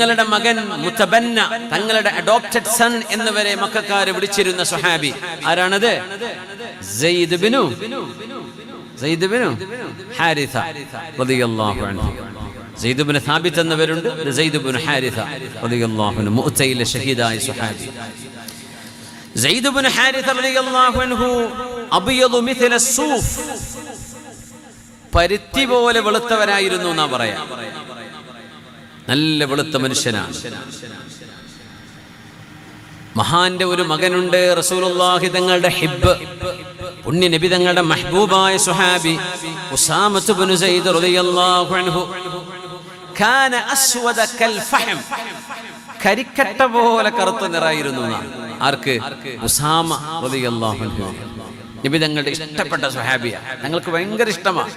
നിബിതങ്ങളുടെ മകൻ മുത്തബന്ന തങ്ങളുടെ adopted sun എന്നിവരെ മക്കാര് വിളിച്ചിരുന്ന സുഹാബി ആരാണത്? ഷഹീദായ റളിയല്ലാഹു അൻഹു പരുത്തി പോലെ വെളുത്തവരായിരുന്നു എന്നാ പറയാ. നല്ല വെളുത്ത മനുഷ്യനാണ്. മഹാന്റെ ഒരു മകനുണ്ട് റസൂലുള്ളാഹി തങ്ങളുടെ ഹിബ് പുണ്യ നബി തങ്ങളുടെ മഹ്ബൂബായ സുഹാബി ഉസാമത്ത് ബിൻ സയ്യിദ് റളിയല്ലാഹു അൻഹു. കാന അസ്വദ കൽ ഫഹം. കരിക്കട്ട പോലെ കറുത്ത നിറായിരുന്നു ആർക്ക്? ഉസാമ റളിയല്ലാഹു അൻഹു. നബി തങ്ങളുടെ ഇഷ്ടപ്പെട്ട സുഹാബിയ ഞങ്ങൾക്ക് ഭയങ്കര ഇഷ്ടമാണ്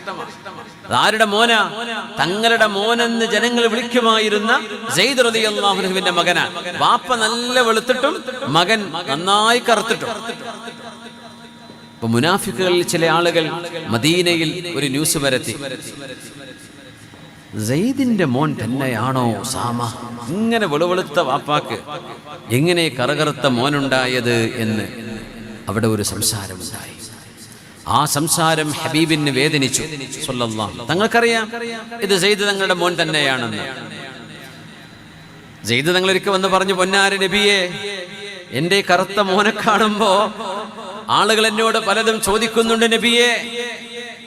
ആരുടെ മോന? തങ്ങളുടെ മോനെന്ന് ജനങ്ങൾ വിളിക്കുമായിരുന്ന സെയ്ദ് റളിയല്ലാഹുവിന്റെ മകനാണ് വാപ്പ നല്ല വെളുത്തിട്ടും മകൻ നന്നായി കറുത്തിട്ടും. ഇപ്പൊ മുനാഫിക്കുകളിൽ ചില ആളുകൾ മദീനയിൽ ഒരു ന്യൂസ് വരത്തി സെയ്ദിന്റെ മോൻ തന്നെയാണോ സാമ ഇങ്ങനെ വെളുവെളുത്ത വാപ്പാക്ക് എങ്ങനെ കറകറുത്ത മോനുണ്ടായത് എന്ന് അവിടെ ഒരു സംസാരമുണ്ടായി. ആ സംസാരം ഹബീബിന് വേദനിച്ചു. സ്വല്ലല്ലാഹു തങ്ങൾക്കറിയാം ഇത് സെയ്ദ് തങ്ങളുടെ മോൻ തന്നെയാണെന്ന്. സെയ്ദ് തങ്ങളൊരിക്കൽ വന്ന് പറഞ്ഞു പൊന്നാര നബിയെ എന്റെ ഈ കറുത്ത മോനെ കാണുമ്പോ ആളുകൾ എന്നോട് പലതും ചോദിക്കുന്നുണ്ട് നബിയെ.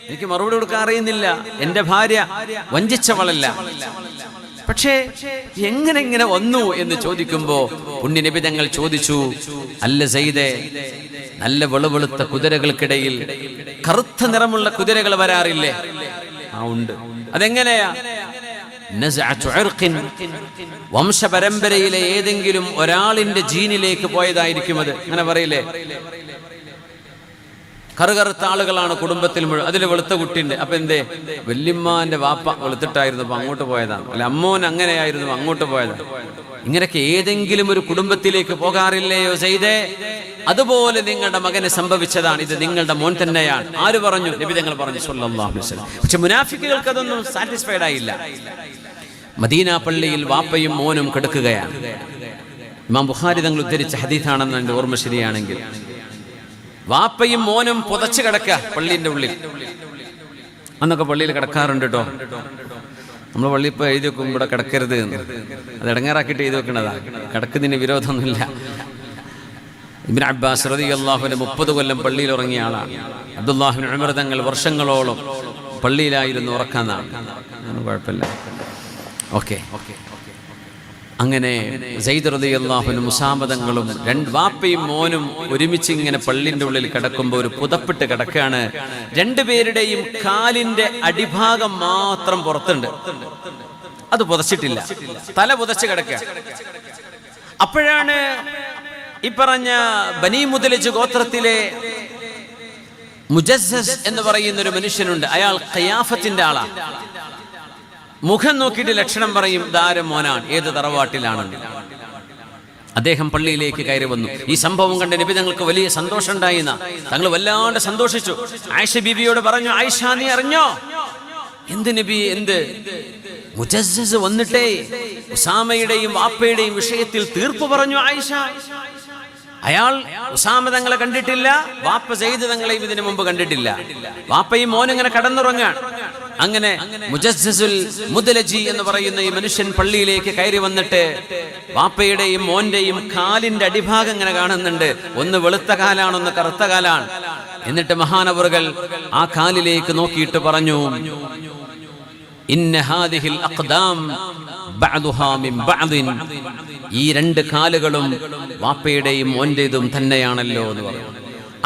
എനിക്ക് മറുപടി കൊടുക്കാൻ അറിയുന്നില്ല. എന്റെ ഭാര്യ വഞ്ചിച്ചവളല്ല. പക്ഷേ എങ്ങനെ ഇങ്ങനെ വന്നു എന്ന് ചോദിക്കുമ്പോ പുണ്യ നബി തങ്ങൾ ചോദിച്ചു അല്ല സൈദേ നല്ല വെളുവെളുത്ത കുതിരകൾക്കിടയിൽ കറുത്ത നിറമുള്ള കുതിരകൾ വരാറില്ലേ? ആ ഉണ്ട്. അതെങ്ങനെയാ. വംശപരമ്പരയിലെ ഏതെങ്കിലും ഒരാളിന്റെ ജീനിലേക്ക് പോയതായിരിക്കും അത്. അങ്ങനെ പറയില്ലേ? കറുകറുത്ത ആളുകളാണ് കുടുംബത്തിൽ മുഴുവൻ അതിൽ വെളുത്ത കുട്ടിയുണ്ട്. അപ്പൊ എന്തേ? വല്യമ്മാന്റെ വാപ്പ വെളുത്തിട്ടായിരുന്നു അങ്ങോട്ട് പോയതാണ്. അല്ല അമ്മോൻ അങ്ങനെയായിരുന്നു അങ്ങോട്ട് പോയതാണ്. ഇങ്ങനെയൊക്കെ ഏതെങ്കിലും ഒരു കുടുംബത്തിലേക്ക് പോകാറില്ലയോ ചെയ്തേ അതുപോലെ നിങ്ങളുടെ മകന് സംഭവിച്ചതാണ്. ഇത് നിങ്ങളുടെ മോൻ തന്നെയാണ്. ആര് പറഞ്ഞു? നബി തങ്ങൾ പറഞ്ഞു അലൈഹി പക്ഷെ മുനാഫിക്കുകൾക്ക് അതൊന്നും സാറ്റിസ്ഫൈഡ് ആയില്ല. മദീന പള്ളിയിൽ വാപ്പയും മോനും കിടക്കുകയാണ്. ഇമാം ബുഖാരി തങ്ങൾ ഉദ്ധരിച്ച ഹദീഥാണെന്ന് എന്റെ ഓർമ്മ ശരിയാണെങ്കിൽ വാപ്പയും മോനും പുതച്ചു കിടക്കുക പള്ളിന്റെ ഉള്ളിൽ. അന്നൊക്കെ പള്ളിയിൽ കിടക്കാറുണ്ട് കേട്ടോ നമ്മൾ പള്ളി ഇപ്പോൾ എഴുതി വെക്കും ഇവിടെ കിടക്കരുത് എന്ന്. അത് ഇടങ്ങാറാക്കിയിട്ട് എഴുതി വെക്കണതാ. കിടക്കുന്നതിന് വിരോധമൊന്നുമില്ല. ഇബിൻ അബ്ബാസ് റതി അള്ളാഹുവിന്റെ മുപ്പത് കൊല്ലം പള്ളിയിൽ ഉറങ്ങിയ ആളാണ്. അബ്ദുല്ലാഹിബിൻ അമൃതങ്ങൾ തങ്ങൾ വർഷങ്ങളോളം പള്ളിയിലായിരുന്നു ഉറക്കാന്നാണ് കുഴപ്പമില്ല. Okay okay. അങ്ങനെ സെയ്ദ് റതി അള്ളാഹുനും മുസാമതങ്ങളും രണ്ട് വാപ്പയും മോനും ഒരുമിച്ച് ഇങ്ങനെ പള്ളിന്റെ ഉള്ളിൽ കിടക്കുമ്പോൾ ഒരു പുതപ്പിട്ട് കിടക്കുകയാണ്. രണ്ടുപേരുടെയും കാലിന്റെ അടിഭാഗം മാത്രം പുറത്തുണ്ട്. അത് പുതച്ചിട്ടില്ല. തല പുതച്ച് കിടക്കുക. അപ്പോഴാണ് ഈ പറഞ്ഞ ബനി മുതലിച്ച് ഗോത്രത്തിലെ മുജസ്സസ് എന്ന് പറയുന്ന ഒരു മനുഷ്യനുണ്ട്. അയാൾ ഖയാഫത്തിന്റെ ആളാണ്. മുഖം നോക്കിയിട്ട് ലക്ഷണം പറയും ദാരം മോനാണ് ഏത് തറവാട്ടിലാണ്? അദ്ദേഹം പള്ളിയിലേക്ക് കയറി വന്നു. ഈ സംഭവം കണ്ട് നബി തങ്ങൾക്ക് വലിയ സന്തോഷം ഉണ്ടായിന്ന തങ്ങൾ വല്ലാണ്ട് സന്തോഷിച്ചു. ആയിഷ ബീബിയോട് പറഞ്ഞു ആയിഷ നീ അറിഞ്ഞോ? എന്ത് നബി എന്ത്? മുജസ്സസ് വന്നിട്ടേ ഉസാമയുടെയും വാപ്പയുടെയും വിഷയത്തിൽ തീർപ്പ് പറഞ്ഞു ആയിഷ. അയാൾ ഉസാമ തങ്ങളെ കണ്ടിട്ടില്ല വാപ്പ ചെയ്ത് തങ്ങളെയും ഇതിനു മുമ്പ് കണ്ടിട്ടില്ല. വാപ്പയും മോനിങ്ങനെ കടന്നുറങ്ങാൻ അങ്ങനെ മുജസ്സസുൽ മുദലജി എന്ന് പറയുന്ന ഈ മനുഷ്യൻ പള്ളിയിലേക്ക് കയറി വന്നിട്ട് വാപ്പയുടെയും മോന്റെയും കാലിന്റെ അടിഭാഗം ഇങ്ങനെ കാണുന്നുണ്ട്. ഒന്ന് വെളുത്ത കാലാണ് ഒന്ന് കറുത്ത കാലാണ്. എന്നിട്ട് മഹാനവറുകൾ ആ കാലിലേക്ക് നോക്കിയിട്ട് പറഞ്ഞു ഈ രണ്ട് കാലുകളും വാപ്പയുടെയും മോന്റേതും തന്നെയാണല്ലോ എന്ന് പറഞ്ഞു.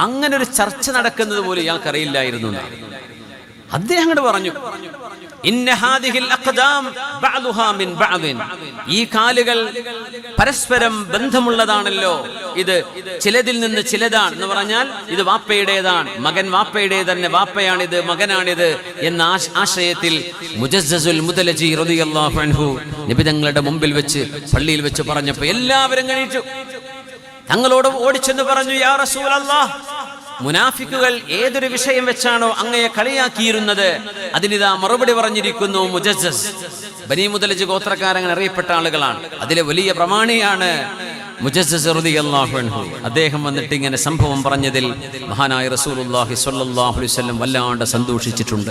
അങ്ങനെ ഒരു ചർച്ച നടക്കുന്നത് പോലും ഇയാൾക്ക് അറിയില്ലായിരുന്നു എന്നാണ്. അദ്ദേഹം അങ്ങോട്ട് പറഞ്ഞു ഈ കാലുകൾ പരസ്പരം ബന്ധമുള്ളതാണല്ലോ. ഇത് ചിലതിൽ നിന്ന് ചിലതാണ് എന്ന് പറഞ്ഞാൽ ഇത് വാപ്പയുടേതാണ്. മകൻ വാപ്പയുടെ തന്നെ വാപ്പയാണിത് മകനാണിത് എന്ന ആശ- ആശയത്തിൽ മുജസ്സസുൽ മുതലജി റളിയല്ലാഹു അൻഹു നബി തങ്ങളുടെ മുമ്പിൽ വെച്ച് പള്ളിയിൽ വെച്ച് പറഞ്ഞപ്പോൾ എല്ലാവരും കഴിച്ചു തങ്ങളോട് ഓടിച്ചെന്ന് പറഞ്ഞു യാ റസൂലല്ലാഹ് മുനാഫിക്കുകൾ ഏതൊരു വിഷയം വെച്ചാണോ അങ്ങയെ കളിയാക്കിയിരുന്നത് അതിനിതാ മറുപടി പറഞ്ഞിരിക്കുന്നു മുജസ്സസ് ബനി മുതലജ് ഗോത്രക്കാരങ്ങൾ അറിയപ്പെട്ട ആളുകളാണ്. അതിലെ വലിയ പ്രമാണിയാണ് അദ്ദേഹം വന്നിട്ട് ഇങ്ങനെ സംഭവം പറഞ്ഞതിൽ മഹാനായ റസൂൽ വല്ലാണ്ട് സന്തോഷിച്ചിട്ടുണ്ട്.